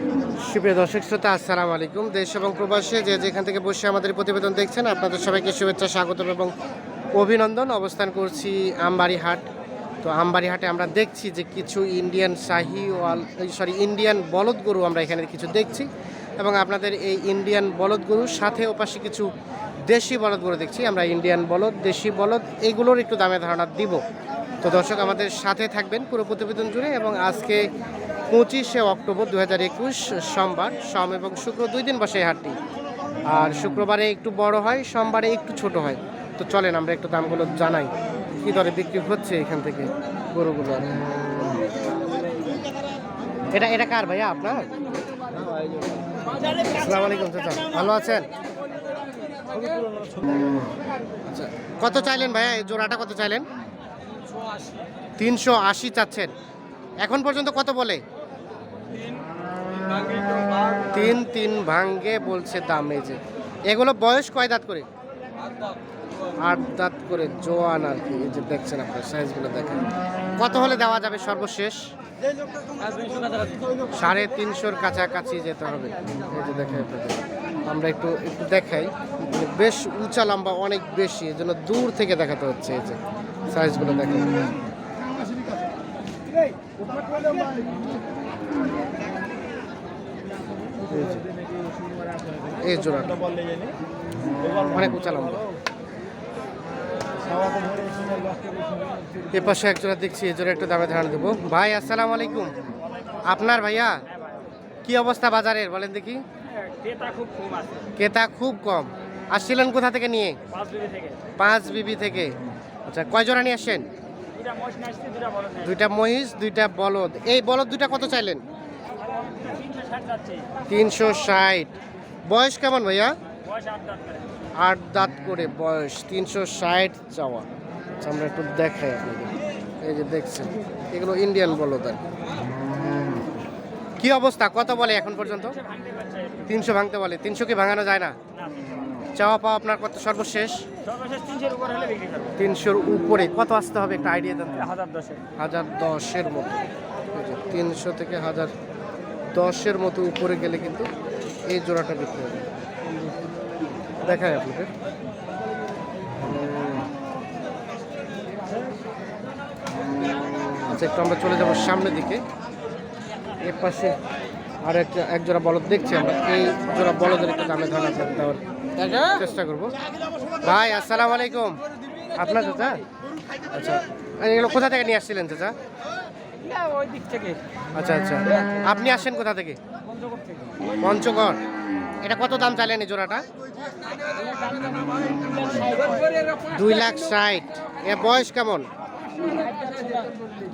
সুপ্রিয় দর্শক, শ্রোতা, আসসালামু আলাইকুম। দেশ এবং প্রবাসে যে যেখান থেকে বসে আমাদের প্রতিবেদন দেখছেন, আপনাদের সবাইকে শুভেচ্ছা, স্বাগতম এবং অভিনন্দন। অবস্থান করছি আমবাড়ি হাট তো আমবাড়ি হাটে আমরা দেখছি যে কিছু Indian Sahiwal sorry, Indian বলদ গরু আমরা এখানে কিছু দেখছি এবং আপনাদের এই ইন্ডিয়ান বলদ গরুর সাথে ওপাশে কিছু দেশি বলদ গরু দেখছি। আমরা ইন্ডিয়ান বলদ, দেশি বলদ, এগুলোর একটু দামে ধারণা দিব। তো দর্শক, আমাদের সাথে থাকবেন পুরো প্রতিবেদন জুড়ে এবং আজকে পঁচিশে অক্টোবর দু হাজার একুশ সোমবার, সোম এবং শুক্র দুই দিন বসে এই হাটটি। আর শুক্রবারে একটু বড় হয়, সোমবারে একটু ছোট হয়। তো চলেন আমরা একটু দামগুলো জানাই, কী দরে বিক্রি হচ্ছে এখান থেকে গরুগুলো? এটা এটা কার ভাইয়া আপনার? আসসালামু আলাইকুম চাচা, ভালো আছেন? আচ্ছা কত চাইলেন ভাইয়া? এই জোড়াটা কত চাইলেন? তিনশো আশি চাচ্ছেন। এখন পর্যন্ত কত বলে? তিন তিন ভাঙ্গে বলছে দাম যে। এগুলো বয়স কয় দাঁত করে? আট দাঁত করে জোয়ান আর কি, এই যে দেখছেন আপনার সাইজগুলো দেখেন। কত হলে দেওয়া যাবে সর্বশেষ? সাড়ে তিনশোর কাছাকাছি যেতে হবে। এই যে আপনাদের, আমরা একটু একটু দেখাই। মানে বেশ উঁচা লম্বা, অনেক বেশি, এই জন্য দূর থেকে দেখাতে হচ্ছে এই যে সাইজগুলো দেখেন। এই জোড়াটা অনেক উঁচা লম্বা। এ পাশে এক জোড়া দেখছি এই জোড়া একটু দামে ধারণা দেবো। ভাই, আসসালামু আলাইকুম। আপনার ভাইয়া? কি অবস্থা বাজারের, বলেন দেখি। ক্রেতা খুব কম। আসছিলেন কোথা থেকে নিয়ে? পাঁচ বিবি থেকে। আচ্ছা কয় জোড়া নিয়ে আসছেন? দুইটা মহিষ, দুইটা বলদ। এই বলদ দুইটা কত চাইলেন? তিনশো ষাট। বয়স কেমন ভাইয়া? আট দাঁত করে বয়স তিনশো ষাট চাওয়া। আচ্ছা আমরা একটু দেখাই আপনাদের এই যে দেখছেন এগুলো ইন্ডিয়ান বলদ আর কি। অবস্থা? কত বলে এখন পর্যন্ত। তিনশো ভাঙতে বলে। তিনশো কি ভাঙানো যায় না? চাওয়া পাওয়া আপনার কত? সর্বশেষ? তিনশোর উপর কত আসতে হবে? একটা আইডিয়া দেন হাজার দশে হাজার দশের মতো। তিনশো থেকে হাজার দশের মতো উপরে গেলে কিন্তু এই জোড়াটা বিক্রি হবে। দেখায় আপনাদের আচ্ছা একটু আমরা চলে যাব সামনের দিকে। এর পাশে আর একটা এক জোড়া বলদ দেখছি আমরা। এই জোড়া বলদের একটু দামে ধারণা দেওয়ার চেষ্টা করব। ভাই আসসালামু আলাইকুম। আপনার চাচা? আচ্ছা এগুলো কোথা থেকে নিয়ে আসছিলেন চাচা? ওই দিক থেকে। আচ্ছা আচ্ছা। আপনি আসেন কোথা থেকে? পঞ্চগড় থেকে। পঞ্চগড়। এটা কত দাম চাইলেন এই জোড়াটা? দুই লাখ ষাট। এ বয়স কেমন?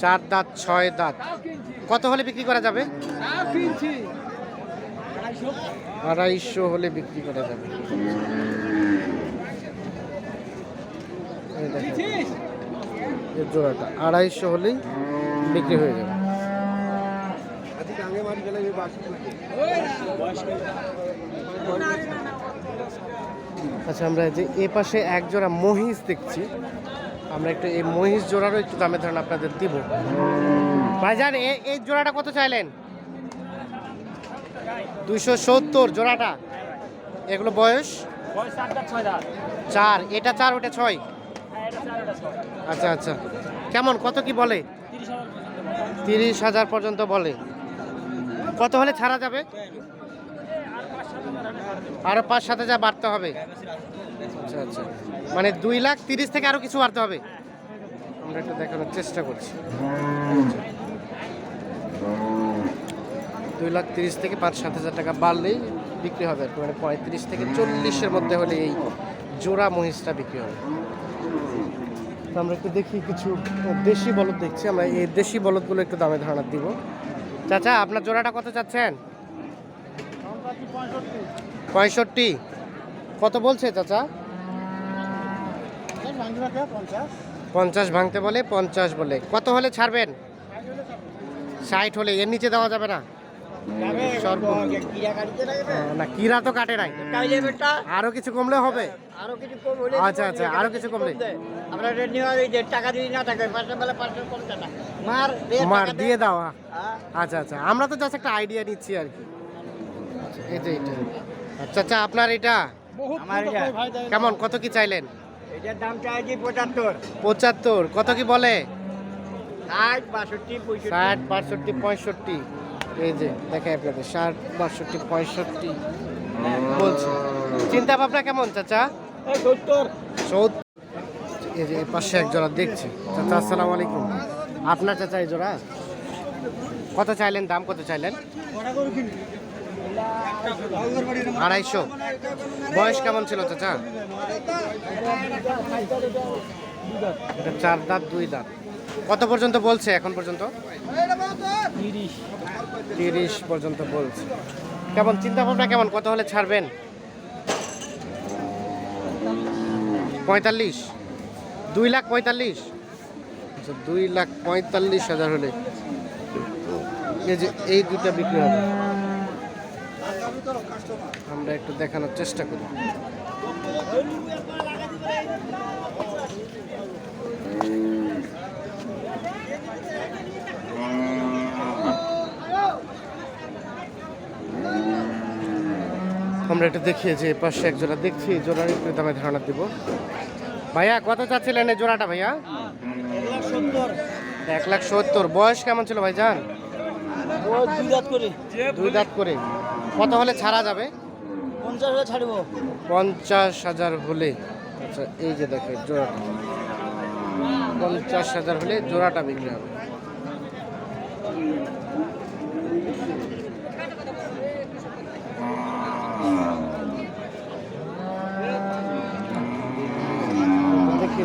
চার দাঁত ছয় দাঁত। কত হলে বিক্রি করা যাবে? আড়াইশো হলে বিক্রি করা যাবে। জোড়াটা। আড়াইশো হলেই বিক্রি হয়ে যাবে। আচ্ছা আমরা যে এ পাশে এক জোড়া মহিষ দেখছি। আমরা একটু এই মহিষ জোড়ারও একটু দামের ধারণা আপনাদের দিব। এ- এই জোড়াটা কত চাইলেন? দুইশো সত্তর জোড়াটা। এগুলো বয়স? চার। এটা চার, ওটা ছয়। আচ্ছা আচ্ছা। কেমন? কত কি বলে? তিরিশ হাজার পর্যন্ত বলে। কত হলে ছাড়া যাবে? আরও পাঁচ সাত হাজার বাড়তে হবে। আচ্ছা আচ্ছা। মানে দুই লাখ তিরিশ থেকে আরও কিছু বাড়তে হবে। আমরা একটু দেখানোর চেষ্টা করছি। দুই লাখ তিরিশ থেকে পাঁচ সাত হাজার টাকা বাড়লেই বিক্রি হবে। আর কি মানে পঁয়ত্রিশ থেকে চল্লিশের মধ্যে হলে এই জোড়া মহিষটা বিক্রি হবে। তো আমরা একটু দেখি কিছু দেশি বলদ দেখছি আমরা এই দেশি বলদগুলো একটু দামে ধারণা দিব। চাচা আপনার জোড়াটা কত চাচ্ছেন? পঁয়ষট্টি। কত বলছে চাচা? পঞ্চাশ ভাঙতে বলে পঞ্চাশ বলে। কত হলে ছাড়বেন? ষাট হলে এর নিচে দেওয়া যাবে না? না কিরা তো কাটে নাই। আরও কিছু কমলে হবে? আরও কিছু কম হলে আচ্ছা আচ্ছা আরও কিছু কমলে। আমরা রেট ওই যে টাকা যদি না থাকে পাঁচটা বেলা পাঁচশো কম টাকা মার মার দিয়ে দাও। আচ্ছা আচ্ছা আমরা তো জাস্ট একটা আইডিয়া নিচ্ছি আর কি। আচ্ছা এটা আচ্ছা আচ্ছা আপনার এটা? আমার এটা। কেমন কত কি চাইলেন? এটার দাম চাইছি পঁচাত্তর। পঁচাত্তর কত কি বলে? ষাট বাষট্টি ষাট বাষট্টি পঁয়ষট্টি। এই যে দেখে আপনাদের ষাট বাষট্টি পঁয়ষট্টি। বলছে। চিন্তা ভাবনা কেমন চাচা? পাশে এক জোড়া দেখছি। চাচা, আসসালামু আলাইকুম। আপনার চাচা এই জোড়া? কত চাইলেন? দাম কত চাইলেন? আড়াইশো। বয়স কেমন ছিল চাচা? চার দাঁত, দুই দাঁত। কত পর্যন্ত বলছে এখন পর্যন্ত? তিরিশ। পর্যন্ত বলছে। কেমন? চিন্তা ভাবনা কেমন? কত হলে ছাড়বেন? পঁয়তাল্লিশ। দুই লাখ পঁয়তাল্লিশ। আচ্ছা দুই লাখ পঁয়তাল্লিশ হাজার হলে এই এই দুটা বিক্রি হবে। আমরা একটু দেখানোর চেষ্টা করি। আমরা একটু দেখিয়ে যে পাশে এক জোড়া দেখছি জোড়ার একটু দামে ধারণা দিব। ভাইয়া, কত চাচ্ছিলেন এই জোড়াটা ভাইয়া? এক লাখ সত্তর। বয়স কেমন ছিল ভাইজান? ও দুই দাঁত করে। কত হলে ছাড়া যাবে? পঞ্চাশ হাজার পঞ্চাশ হাজার হলে। আচ্ছা এই যে দেখে জোড়াটা। পঞ্চাশ হাজার হলে জোড়াটা বিক্রি হবে।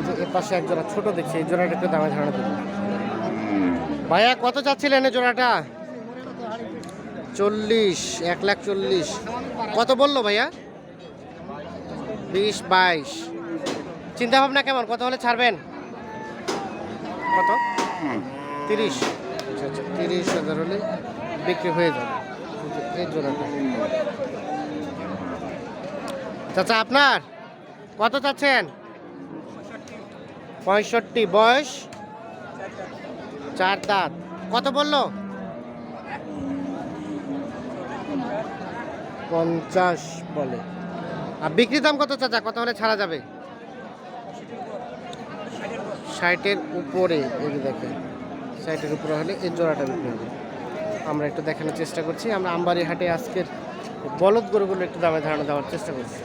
যে এ পাশে এক জোড়া ছোট দেখছি এই জোড়াটা একটু দামে ধারণা দেবো ভাইয়া কত চাচ্ছিলেন এই জোড়াটা? চল্লিশ এক লাখ চল্লিশ। কত বলল ভাইয়া? বিশ বাইশ। চিন্তা ভাবনা কেমন? কত হলে ছাড়বেন? কত? তিরিশ। আচ্ছা আচ্ছা তিরিশ হাজার হলে বিক্রি হয়ে যাবে। এই এই জোড়াটা চাচা আপনার? কত চাচ্ছেন? পঁয়ষট্টি বয়স, চার দাঁত। কত বলল? পঞ্চাশ বলে। আর বিক্রি দাম কত চাচা? কত হলে ছাড়া যাবে? ষাটের উপরে, এই যে দেখেন। ষাটের উপরে হলে এই জোড়াটা বিক্রি হবে। আমরা একটু দেখানোর চেষ্টা করছি। আমরা আমবাড়ি হাটে আজকের বলদ গরুগুলো একটু দামে ধারণা দেওয়ার চেষ্টা করছি।